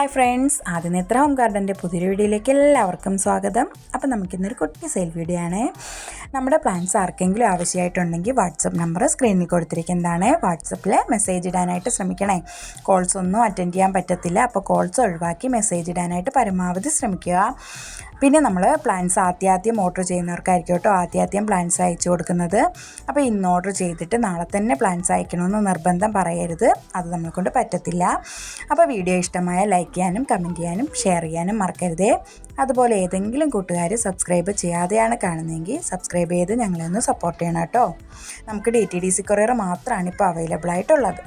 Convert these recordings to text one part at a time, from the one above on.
Hi friends ആദ്യം നേത്ര home ഗാർഡന്റെ പുതിയൊരു വീഡിയോയിലേക്ക് എല്ലാവർക്കും സ്വാഗതം. അപ്പോൾ നമുക്കിന്നൊരു കുട്ടി സെയിൽ വീഡിയോ ആണ്. നമ്മുടെ പ്ലാൻസ് ആർക്കെങ്കിലും ആവശ്യമായിട്ടുണ്ടെങ്കിൽ വാട്സപ്പ് നമ്പർ സ്ക്രീനിൽ കൊടുത്തിരിക്കുന്നതാണ് വാട്സപ്പിൽ മെസ്സേജ് ഇടാനായിട്ട് ശ്രമിക്കണേ. കോൾസ് ഒന്നും അറ്റൻഡ് ചെയ്യാൻ പറ്റത്തില്ല. അപ്പോൾ കോൾസ് ഒഴിവാക്കി മെസ്സേജ് ഇടാനായിട്ട് പരമാവധി ശ്രമിക്കുക. പിന്നെ നമ്മൾ പ്ലാൻസ് ആദ്യാദ്യം ഓർഡർ ചെയ്യുന്നവർക്കായിരിക്കും കേട്ടോ ആദ്യാദ്യം പ്ലാൻസ് അയച്ചു കൊടുക്കുന്നത്. അപ്പോൾ ഇന്ന് ഓർഡർ ചെയ്തിട്ട് നാളെ തന്നെ പ്ലാൻസ് അയക്കണമെന്ന് നിർബന്ധം പറയരുത്. അത് നമ്മളെ കൊണ്ട് പറ്റത്തില്ല. അപ്പോൾ വീഡിയോ ഇഷ്ടമായ ലൈക്ക് ചെയ്യാനും കമന്റ് ചെയ്യാനും ഷെയർ ചെയ്യാനും മറക്കരുതേ. അതുപോലെ ഏതെങ്കിലും കൂട്ടുകാർ സബ്സ്ക്രൈബ് ചെയ്യാതെയാണ് കാണുന്നതെങ്കിൽ സബ്സ്ക്രൈബ് ചെയ്ത് ഞങ്ങളെ ഒന്ന് സപ്പോർട്ട് ചെയ്യണം കേട്ടോ. നമുക്ക് D T D C courier മാത്രമാണ് ഇപ്പോൾ അവൈലബിൾ ആയിട്ടുള്ളത്.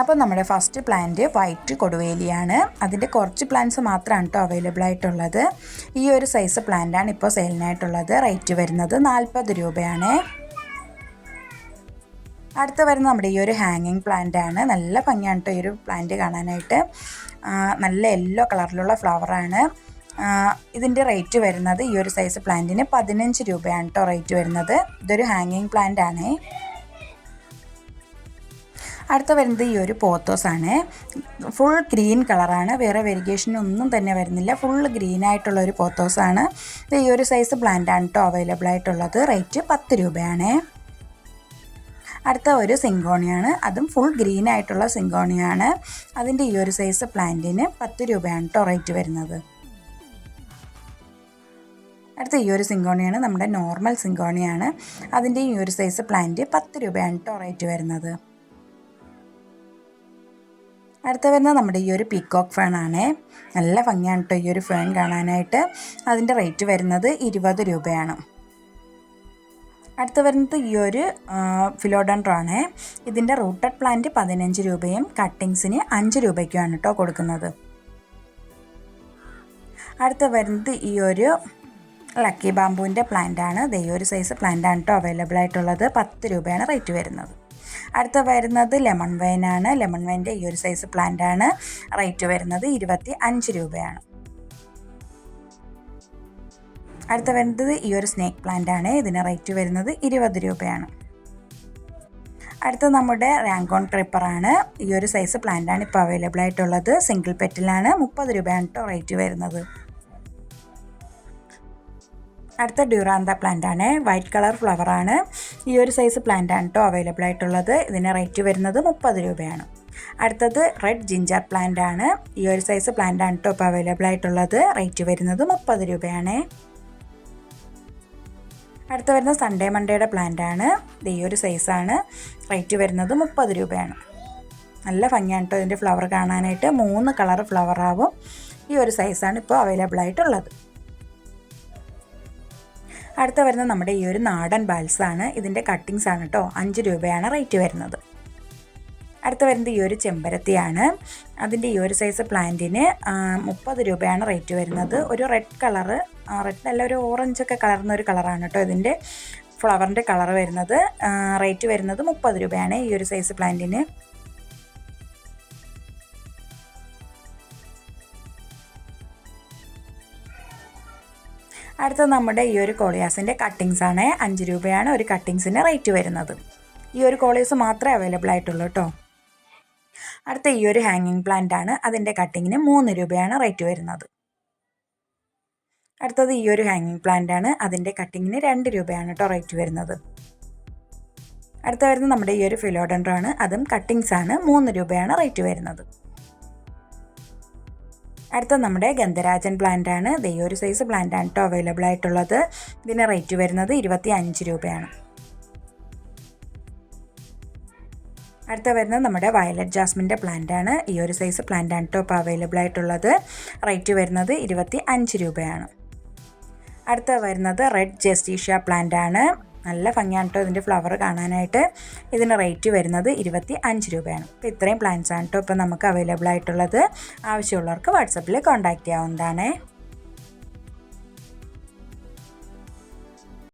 അപ്പോൾ നമ്മുടെ ഫസ്റ്റ് പ്ലാന്റ് വൈറ്റ് കൊടുവേലിയാണ്. അതിന്റെ കുറച്ച് പ്ലാന്റ്സ് മാത്രമാണ് കേട്ടോ അവൈലബിൾ ആയിട്ടുള്ളത്. ഈ ഒരു സൈസ് പ്ലാന്റാണ് ഇപ്പോൾ സെയിലിനായിട്ടുള്ളത് റേറ്റ് വരുന്നത് നാൽപ്പത് രൂപയാണ്. അടുത്ത വരുന്ന നമ്മുടെ ഈ ഒരു ഹാങ്ങിങ് പ്ലാന്റ് ആണ്. നല്ല ഭംഗിയാണ് ഈ ഒരു പ്ലാന്റ് കാണാനായിട്ട്. നല്ല യെല്ലോ കളറിലുള്ള ഫ്ലവറാണ് ഇതിന്റെ റേറ്റ് വരുന്നത് ഈ ഒരു സൈസ് പ്ലാന്റിന് പതിനഞ്ച് രൂപയാണ് കേട്ടോ റേറ്റ് വരുന്നത്. ഇതൊരു ഹാങ്ങിങ് പ്ലാന്റ് ആണ്. അടുത്ത വരുന്നത് ഈ ഒരു പോത്തോസ് ആണ്. ഫുൾ ഗ്രീൻ കളറാണ് വേറെ വെരിഗേഷൻ ഒന്നും തന്നെ വരുന്നില്ല. ഫുൾ ഗ്രീൻ ആയിട്ടുള്ള ഒരു പോത്തോസ് ആണ്. ഈ ഒരു സൈസ് പ്ലാന്റ് ആണ് കേട്ടോ അവൈലബിൾ ആയിട്ടുള്ളത്. റേറ്റ് പത്ത് രൂപയാണ്. അടുത്ത ഒരു സിങ്കോണിയാണ്. അതും ഫുൾ ഗ്രീൻ ആയിട്ടുള്ള സിങ്കോണിയാണ്. അതിന്റെ ഈ ഒരു സൈസ് പ്ലാന്റിന് പത്ത് രൂപയാണ് കേട്ടോ റേറ്റ് വരുന്നത്. അടുത്ത ഈ ഒരു സിങ്കോണിയാണ് നമ്മുടെ നോർമൽ സിങ്കോണിയാണ്. അതിന്റെ ഈ ഒരു സൈസ് പ്ലാന്റ് പത്ത് രൂപയാണ് കേട്ടോ റേറ്റ് വരുന്നത്. അടുത്ത വരുന്നത് നമ്മുടെ ഈ ഒരു പീക്കോക്ക് ഫേൺ ആണ്. നല്ല ഭംഗിയാണ് കേട്ടോ ഈ ഒരു ഫേൺ കാണാനായിട്ട്. അതിന്റെ റേറ്റ് വരുന്നത് ഇരുപത് രൂപയാണ്. അടുത്ത വരുന്നത് ഈ ഒരു ഫിലോഡൻഡ്രാണ് ഇതിന്റെ റൂട്ടഡ് പ്ലാന്റ് പതിനഞ്ച് രൂപയും കട്ടിങ്സിന് അഞ്ച് രൂപയ്ക്കുമാണ് കേട്ടോ കൊടുക്കുന്നത്. അടുത്ത വരുന്നത് ഈ ഒരു ലക്കി ബാമ്പുവിന്റെ പ്ലാന്റ് ആണ്. ഒരു സൈസ് പ്ലാന്റ് ആണ് കേട്ടോ അവൈലബിൾ ആയിട്ടുള്ളത്. പത്ത് രൂപയാണ് റേറ്റ് വരുന്നത്. അടുത്ത വരുന്നത് ലെമൺ വൈനാണ് ലെമൺ വൈന്റെ ഈ ഒരു സൈസ് പ്ലാന്റ് ആണ് റേറ്റ് വരുന്നത് ഇരുപത്തി അഞ്ച് രൂപയാണ്. അടുത്ത വരുന്നത് ഈ ഒരു സ്നേക്ക് പ്ലാന്റ് ആണ്. ഇതിന് റേറ്റ് വരുന്നത് ഇരുപത് രൂപയാണ്. അടുത്ത നമ്മുടെ റാങ്കോൺ ക്രിപ്പറാണ് ഈ ഒരു സൈസ് പ്ലാന്റ് ആണ് ഇപ്പോൾ അവൈലബിൾ ആയിട്ടുള്ളത്. സിംഗിൾ പെറ്റിലാണ് മുപ്പത് രൂപയാണ് കേട്ടോ റേറ്റ് വരുന്നത്. അടുത്ത ഡ്യൂറാന്ത പ്ലാന്റ് ആണ്. വൈറ്റ് കളർ ഫ്ലവർ ആണ്. ഈ ഒരു സൈസ് പ്ലാന്റ് ആണ് കേട്ടോ അവൈലബിൾ ആയിട്ടുള്ളത്. ഇതിന് റേറ്റ് വരുന്നത് മുപ്പത് രൂപയാണ്. അടുത്തത് റെഡ് ജിഞ്ചർ പ്ലാന്റ് ആണ്. ഈ ഒരു സൈസ് പ്ലാന്റ് ആണ് കേട്ടോ ഇപ്പോൾ അവൈലബിൾ ആയിട്ടുള്ളത്. റേറ്റ് വരുന്നത് മുപ്പത് രൂപയാണ്. അടുത്ത വരുന്ന സൺഡേ മൺഡേയുടെ പ്ലാന്റ് ആണ്. ഈ ഒരു സൈസാണ് റേറ്റ് വരുന്നത് മുപ്പത് രൂപയാണ്. നല്ല ഭംഗിയാണ് കേട്ടോ ഇതിന്റെ ഫ്ലവർ കാണാനായിട്ട്. മൂന്ന് കളർ ഫ്ലവർ ആവും. ഈ ഒരു സൈസാണ് ഇപ്പോൾ അവൈലബിൾ ആയിട്ടുള്ളത്. അടുത്ത വരുന്ന നമ്മുടെ ഈ ഒരു നാടൻ ബാൽസാണ് ഇതിന്റെ കട്ടിങ്സ് ആണ് കേട്ടോ. അഞ്ച് രൂപയാണ് റേറ്റ് വരുന്നത്. അടുത്ത വരുന്നത് ഈ ഒരു ചെമ്പരത്തിയാണ്. അതിന്റെ ഈ ഒരു സൈസ് പ്ലാന്റിന് മുപ്പത് രൂപയാണ് റേറ്റ് വരുന്നത്. ഒരു റെഡ് കളറ് റെഡ് അല്ല ഒരു ഓറഞ്ച് ഒക്കെ കളർന്ന ഒരു കളറാണ് കേട്ടോ ഇതിന്റെ ഫ്ലവറിന്റെ കളർ വരുന്നത്. റേറ്റ് വരുന്നത് മുപ്പത് രൂപയാണ് ഈ ഒരു സൈസ് പ്ലാന്റിന്. അടുത്ത നമ്മുടെ ഈ ഒരു കോളിയാസിന്റെ കട്ടിങ്സ് ആണ്. അഞ്ച് രൂപയാണ് ഒരു കട്ടിങ്സിന് റേറ്റ് വരുന്നത്. ഈ ഒരു കോളിയാസ് മാത്രമേ അവൈലബിൾ ആയിട്ടുള്ളൂ കേട്ടോ. അടുത്ത ഈ ഒരു ഹാങ്ങിങ് പ്ലാന്റ് ആണ്. അതിന്റെ കട്ടിങ്ങിന് മൂന്ന് രൂപയാണ് റേറ്റ് വരുന്നത്. അടുത്തത് ഈ ഒരു ഹാങ്ങിങ് പ്ലാന്റ് ആണ്. അതിന്റെ കട്ടിങ്ങിന് രണ്ട് രൂപയാണ് കേട്ടോ റേറ്റ് വരുന്നത്. അടുത്ത വരുന്നത് നമ്മുടെ ഈ ഒരു ഫിലോഡൻഡ്രോ ആണ്. അതും കട്ടിങ്സ് ആണ്. മൂന്ന് രൂപയാണ് റേറ്റ് വരുന്നത്. അടുത്ത നമ്മുടെ ഗന്ധരാജൻ പ്ലാന്റ് ആണ്. ഈ ഒരു സൈസ് പ്ലാന്റ് ആണ് കേട്ടോ അവൈലബിൾ ആയിട്ടുള്ളത്. ഇതിന് റേറ്റ് വരുന്നത് ഇരുപത്തി അഞ്ച് രൂപയാണ്. അടുത്ത വരുന്നത് നമ്മുടെ വയലറ്റ് ജാസ്മിന്റെ ആണ് ഈ ഒരു സൈസ് പ്ലാന്റ് ആണ് ഇപ്പോൾ അവൈലബിൾ ആയിട്ടുള്ളത്. റേറ്റ് വരുന്നത് ഇരുപത്തി അഞ്ച് രൂപയാണ്. അടുത്ത വരുന്നത് റെഡ് ജസ്റ്റീഷ്യ പ്ലാന്റ് ആണ് നല്ല ഭംഗിയാണ് കേട്ടോ ഇതിന്റെ ഫ്ലവർ കാണാനായിട്ട്. ഇതിന് റേറ്റ് വരുന്നത് ഇരുപത്തി അഞ്ച് രൂപയാണ്. അപ്പോൾ ഇത്രയും പ്ലാന്റ്സ് ആണ് കേട്ടോ ഇപ്പോൾ നമുക്ക് അവൈലബിൾ ആയിട്ടുള്ളത്. ആവശ്യമുള്ളവർക്ക് വാട്സപ്പിൽ കോൺടാക്റ്റ് ചെയ്യാവുന്നതാണ്.